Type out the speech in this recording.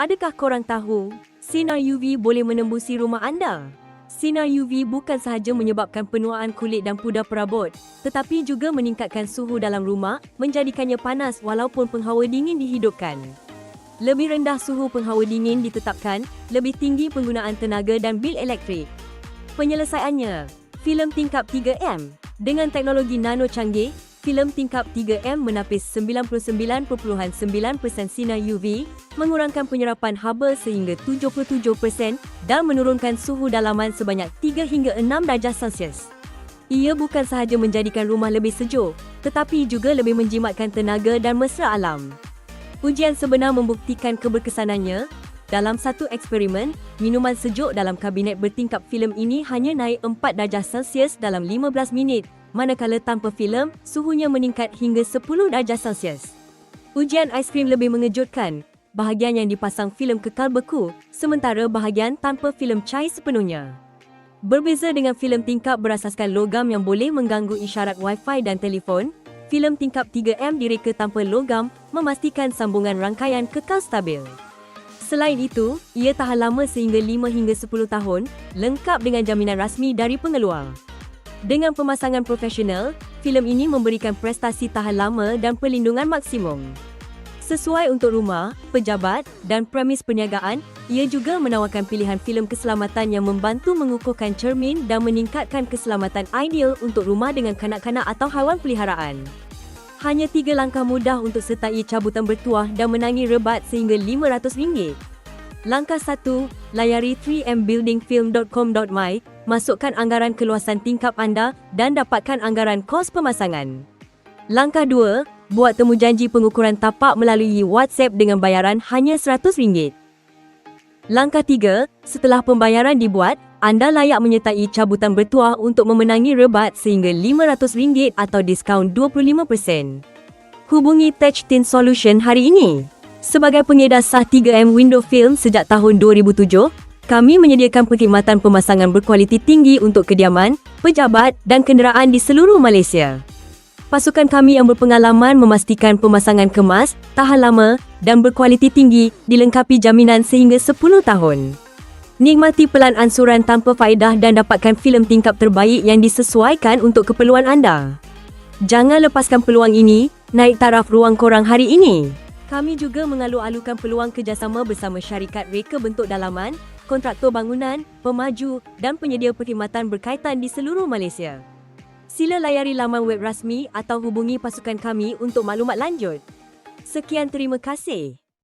Adakah korang tahu, sinar UV boleh menembusi rumah anda? Sinar UV bukan sahaja menyebabkan penuaan kulit dan pudar perabot, tetapi juga meningkatkan suhu dalam rumah, menjadikannya panas walaupun penghawa dingin dihidupkan. Lebih rendah suhu penghawa dingin ditetapkan, lebih tinggi penggunaan tenaga dan bil elektrik. Penyelesaiannya, filem tingkap 3M. Dengan teknologi nano canggih, filem tingkap 3M menapis 99.9% sinar UV, mengurangkan penyerapan haba sehingga 77% dan menurunkan suhu dalaman sebanyak 3 hingga 6 darjah Celsius. Ia bukan sahaja menjadikan rumah lebih sejuk, tetapi juga lebih menjimatkan tenaga dan mesra alam. Ujian sebenar membuktikan keberkesanannya. Dalam satu eksperimen, minuman sejuk dalam kabinet bertingkap filem ini hanya naik 4 darjah Celsius dalam 15 minit, manakala tanpa filem, suhunya meningkat hingga 10 darjah Celsius. Ujian aiskrim lebih mengejutkan. Bahagian yang dipasang filem kekal beku, sementara bahagian tanpa filem cair sepenuhnya. Berbeza dengan filem tingkap berasaskan logam yang boleh mengganggu isyarat Wi-Fi dan telefon, filem tingkap 3M direka tanpa logam memastikan sambungan rangkaian kekal stabil. Selain itu, ia tahan lama sehingga 5 hingga 10 tahun, lengkap dengan jaminan rasmi dari pengeluar. Dengan pemasangan profesional, filem ini memberikan prestasi tahan lama dan perlindungan maksimum. Sesuai untuk rumah, pejabat dan premis perniagaan, ia juga menawarkan pilihan filem keselamatan yang membantu mengukuhkan cermin dan meningkatkan keselamatan ideal untuk rumah dengan kanak-kanak atau haiwan peliharaan. Hanya tiga langkah mudah untuk sertai cabutan bertuah dan menangi rebat sehingga RM500. Langkah 1, layari 3mbuildingfilm.com.my, masukkan anggaran keluasan tingkap anda dan dapatkan anggaran kos pemasangan. Langkah 2, buat temu janji pengukuran tapak melalui WhatsApp dengan bayaran hanya RM100. Langkah 3, setelah pembayaran dibuat, anda layak menyertai cabutan bertuah untuk memenangi rebat sehingga RM500 atau diskaun 25%. Hubungi Touch Tin Solution hari ini. Sebagai pengedar sah 3M window film sejak tahun 2007, kami menyediakan perkhidmatan pemasangan berkualiti tinggi untuk kediaman, pejabat dan kenderaan di seluruh Malaysia. Pasukan kami yang berpengalaman memastikan pemasangan kemas, tahan lama dan berkualiti tinggi dilengkapi jaminan sehingga 10 tahun. Nikmati pelan ansuran tanpa faedah dan dapatkan filem tingkap terbaik yang disesuaikan untuk keperluan anda. Jangan lepaskan peluang ini, naik taraf ruang korang hari ini. Kami juga mengalu-alukan peluang kerjasama bersama syarikat reka bentuk dalaman, kontraktor bangunan, pemaju dan penyedia perkhidmatan berkaitan di seluruh Malaysia. Sila layari laman web rasmi atau hubungi pasukan kami untuk maklumat lanjut. Sekian terima kasih.